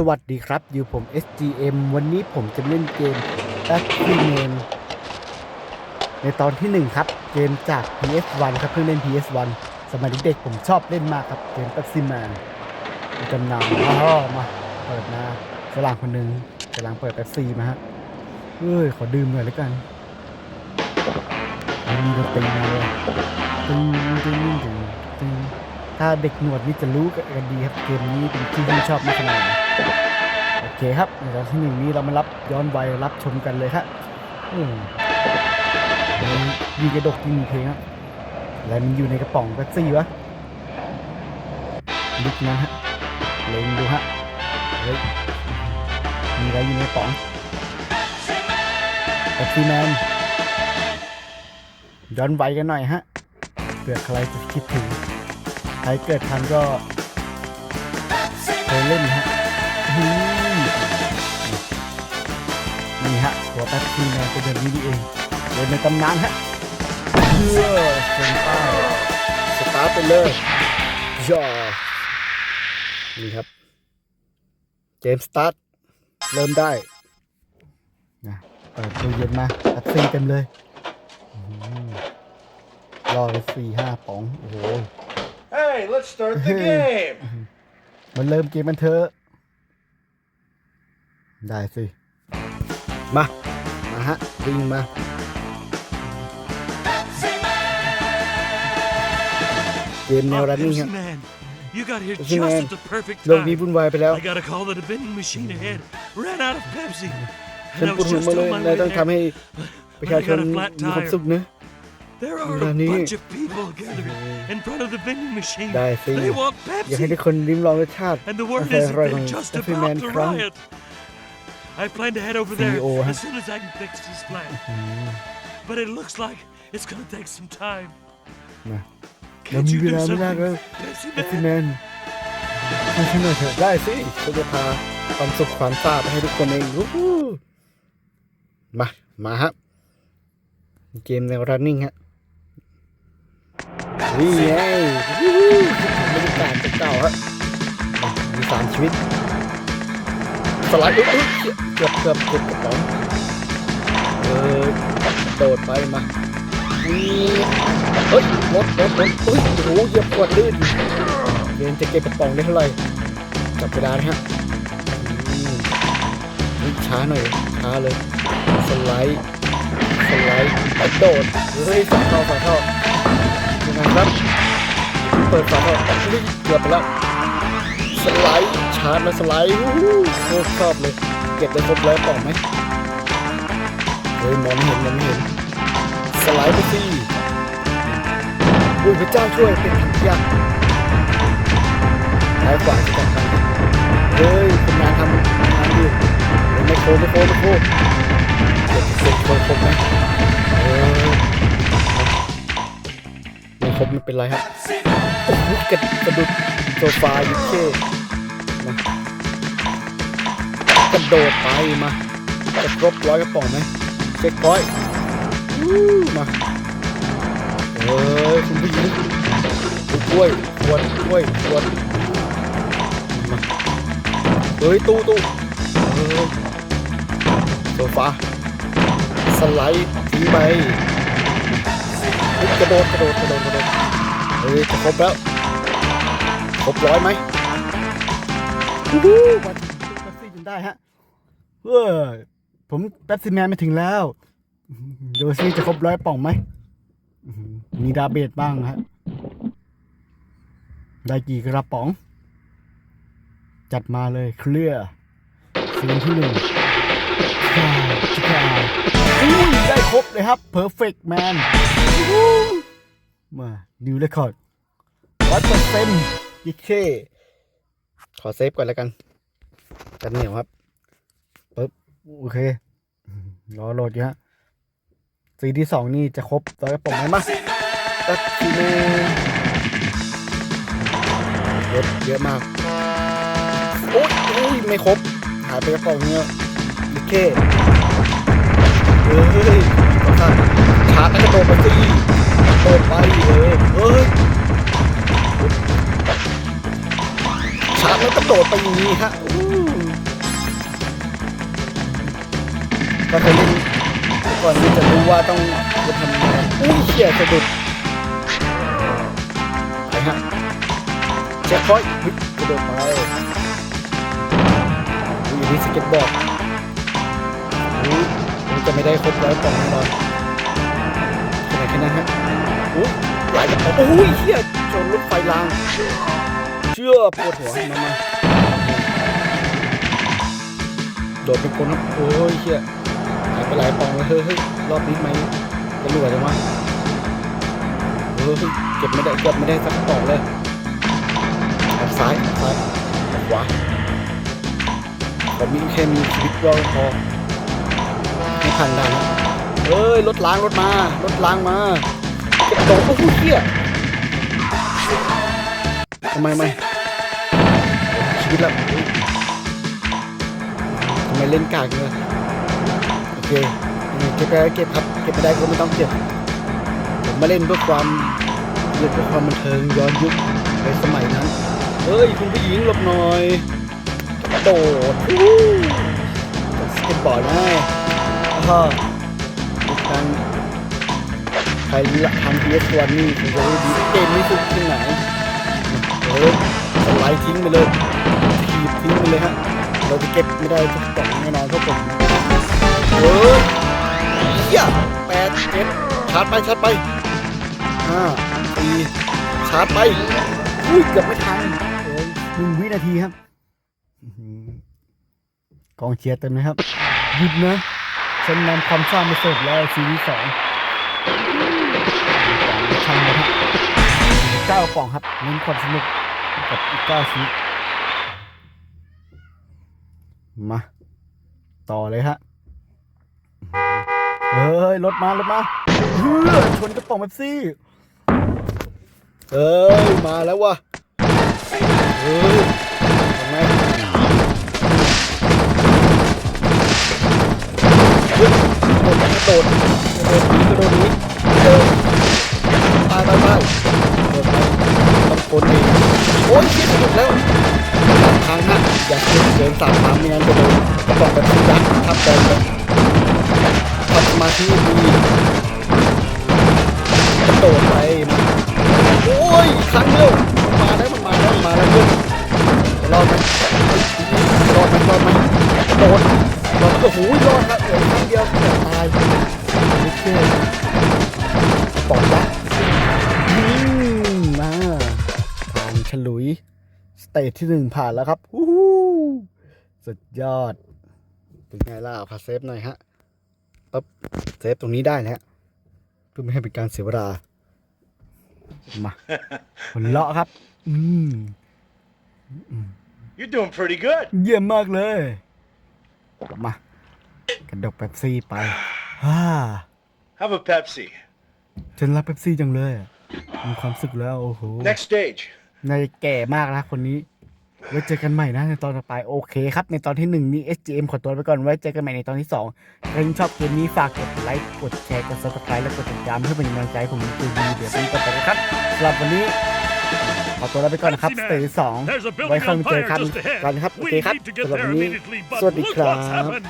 สวัสดีครับ อยู่ผม SGM วันนี้ผมจะเล่นเกม a c t i m a n ในตอนที่ 1 ครับ เกมจาก PS1 ครับเพิ่งเล่น PS1 สมัยเด็กผมชอบเล่นมากครับ เกม a c t i m a n มีตำนานอ้ามา เปิดมาฝรั่งคนหนึ่งกำลังเปิดแป๊บซีมาฮะเอ้ย ขอดื่มหน่อยแล้วกันมีดนตรีมาเลยตึงตึงตึงตึง ถ้าเด็กหนวดนี่จะรู้กันดีครับ เกมนี้เป็นที่ที่ชอบมากขนาดโอเคครับในตอนที่หนึ่งนี้เรามารับย้อนวัยรับชมกันเลยครับอืมมันมีกระดกยิงเพลงอะอะไรมันอยู่ในกระป๋องแป๊บซี่วะลึกนะฮะเล็งดูฮะเฮ้ยมีอะไรอยู่ในกระป๋องแป๊บซี่แมนย้อนวัยกันหน่อยฮะเผื่อใครจะคิดถึง ใครเกิดทันก็เคยเล่นฮะนี่ฮะหัวแป๊บซีแมนเป็นแบบนี้นี่เองเดินในตำนานฮะเพื่อเซ็นป้ายสตาร์ทไปเลยยอนี่ครับเกมสตาร์ทเริ่มได้นะเปิดตู้เย็นมาแป๊บซีเต็มเลยรอเลยสี่ห้าป๋อง โอ้โห Hey, let's start the game. มันเริ่มเกมมันเถอะ ได้สิ มา มาฮะวิ่งมา เกมแนว Oh, รันนิ่ง Pepsi ครับ Man, you got here Pepsi just Man. at the perfect โลกนี้ time. วุ่นวายไปแล้ว I got a call that a vending machine ahead ran out of Pepsi. ฉัน And I ปวด was หัว just มาเล on ย my นาย way ต้องทำ there. ให้ประชาชนมีความสุขนะ There are a Nani? bunch of people gathered in front of the vending machine. ได้สิ They want อยากให้ทุ Pepsi. กคนลิ้มลองรสชาติ And the word กาแฟ is อ that ร่อยของ they're just แอฟฟี่แมน about to ครั้ง riot. I plan to head over there CEO, huh? as soon as I can fix this plant. But it looks like it's gonna take some time. มา Can't you เว do ลาไม่ something, ได้แล้ว Pepsi แอฟฟี่ Man? แมนช่วยฉันหน่อยเถอะได้สิฉันจะพาความสุขความทราบไปให้ทุกคนเองวู้ฮู้มา มาฮะเกมแนว running ฮะ นี่ไงวู้ฮู้บรรยากาศเก่าฮะมีสามชีวิต สไลด์อุ๊ยอุ๊ยเกือบเกือบเกือบกระป๋องเออโดดไปมานี่เฮ้ยรถรถรถอุ้ยโอ้โหเหยียบขวดลื่นเรียนจะเก็บกระป๋องได้เท่าไหร่จับเวลานะฮะอืมนี่ช้าหน่อยช้าเลย สไลด์ สไลด์กระโดดเฮ้ยฝาท่อฝาท่อยั งไงครับ เปิดฝาท่อเฮ้ยเกือบไปแล้ว สไลด์ชาร์จมาสไลด์วู้ฮู้โคตรชอบเลย เก็บได้ครบร้อยกล่องไหมเฮ้ยมองเห็นมองเห็น สไลด์ไปสิอุ้ยพระเจ้าช่วยเป็นถังขยะซ้ายขวาจะจัดการเฮ้ยคนงานทำงานอยู่เฮ้ยไม่โคไม่โคไม่โคเก็บเก็บโคครบไหม ไม่ครบไม่เป็นไรครับโอ้โหกระกระดุดโซฟาอยู่เท่มากระโดดไปมาจะครบร้อยกระป๋องไหมเช็คร้อยมาเอ้ยคุณผู้หญิงกล้วยขวดกล้วยขวดมาเฮ้ยตู้ตู้เฮ้ยโซฟาสไลด์ทิ้งไปเฮ้ย กระโดดกระโดดกระโดดกระโดดเฮ้ยจะครบแล้ว ครบร้อยไหมวู้ฮู้มาถึงแป๊บซี่จนได้ฮะเออผมแป๊บซี่แมนมาถึงแล้วดูซิจะครบร้อยป่องไหมอื้อหือมีดาเบจบ้างฮะได้กี่กระป๋อง จัดมาเลยเคลียร์ซีนที่หนึ่งจ้าจ้า อุ้ยได้ครบเลยครับ perfect man วู้มาดิวเรคคอร์ดร้อยเปอร์เซ็นต์ยิเคขอเซฟก่อนแล้วกัน กันเหนียวครับปึ๊บโอเค รอโหลดอยู่ฮะซีที่สองนี่จะครบร้อยกระป๋องไหมมาตัดทีเนเยอะเยอะมากโอ้ยโอ้ยไม่ครบหายไปกระป๋องเนี้ยยิเคเเฮ้ยต่อท่านชาร์จแล้วก็โดดไปสิโดดไปเลยเฮ้ยชาร์จแล้วกระโดดไปอย่างนี้ฮะก็เคยเล่นก่อนที่จะรู้ว่าต้องจะทำยังไงอุ้ยเขี่ยสะดุดไปฮะเช็คพอยต์กระโดดไปอยู่ที่สเก็ตบอร์ด นจะไม่ได้ครบร้อยกล่องแน่นอนขนาดแค่นั้นฮะอุ้ยหลายกระป๋องโอ้ยเชี่ยชนรถไฟราง เชื่อปวดหัวมามาโดดเป็นคนครับโอ้ยเชี่ยหายไปหลายปองเลยเฮ้ยเฮ้ยรอบนี้ไหมจะรวยจังวะเฮ้ยเก็บไม่ได้เก็บไม่ได้สักปองเลยออกซ้ายออกซ้ายออกขวาผมมีแค่มีชีวิตรอดพอไม่ ทันได้นะเฮ้ยรถล้างรถมารถล้างมาเก็บโดดโอ้โหเชี่ยทำไมไม่ชีวิตละทำไมเล่นกากเลยโอเคเก็บไปเก็บครับเก็บไม่ได้ก็ไม่ต้องเก็บผมมาเล่นเพื่อความเล่นเพื่อความบันเทิงย้อนยุคในสมัยนั้นเฮ้ยคุณผู้หญิงหลบหน่อยกระโดดสเก็ตบอร์ดนะ อ้าวอีกครั้งใครทำ PS1 นี่ผมจะได้ดีเกมนี้สุดที่ไหนเออสไลด์ทิ้งไปเลยถีบทิ้งไปเลยฮะเราจะเก็บไม่ได้ทุกกล่องแน่นอนครับผมเออเฮียแปดเจ็ดชาร์จไปชาร์จไปห้าสี่ชาร์จไปอุ้ยเกือบไม่ทันเออหนึ่งวินาทีครับกองเชียร์เต็มเลยครับหยุดนะ ฉันนำความสร้างมาเสิร์ฟแล้วซีรีส์สองทำนะครับเก้ากล่องครับเน้นความสนุกกับอีกเก้าชีวิตมา ต่อเลยฮะเฮ้ยรถมารถมาเฮ้ยชนกระป๋องเป๊ปซี่เฮ้ย มาแล้ววะเฮ้ย โดดกระโดดหนีกระโดดหนีเฮ้ยตายตายตายโดดไปต้องคนดีโอ้ยคิดหยุดแล้วสามครั้งฮะอย่าเกินเกินสามครั้งไม่งั้นจะโดนกระป๋องแบบยักษ์ทับแตนเลยทำสมาธิดีกระโดดไปโอ้ยครั้งเดียวมาแล้วมันมาแล้วมาแล้วเพื่อนรอดไหมรอดไหมรอดไหมโดดรอดโอ้โหรอดครับ ที่หนึ่งผ่านแล้วครับฮู้ฮู้สุดยอด เป็นไงล่ะพาเซฟหน่อยฮะปั๊บเซฟตรงนี้ได้แล้วเพื่อไม่ให้เป็นการเสียเวลา มาหัวเลาะครับ อืม You're doing pretty good. เยี่ยมมากเลย มา กระดกเป๊ปซี่ไปฮ่า Have a Pepsi. ฉันรักเป๊ปซี่จังเลยอะมีความสุขแล้ว โอ้โห Next stage. นายแก่มากนะคนนี้ ไว้เจอกันใหม่นะในตอนต่อไปโอเคครับ ในตอนที่หนึ่งนี้ SGM ขอตัวไปก่อนไว้เจอกันใหม่ในตอนที่สองถ้าคุณชอบเกมนี้ฝากกดไลค์กดแชร์กด subscribe และกดติดตามเพื่อเป็นกำลังใจให้ผมในตัวดีเดี๋ยวนี้ต่อไปนะครับสำหรับวันนี้ขอตัวลาไปก่อนนะครับสเตจสอง There's a ไว้ building ค่อย on มาเจอ fire กัน just ahead. กันครับโอ We เคครับ need to get สำหรับ there วันนี้ immediately, but สวัสดี look ครั what's บ happened.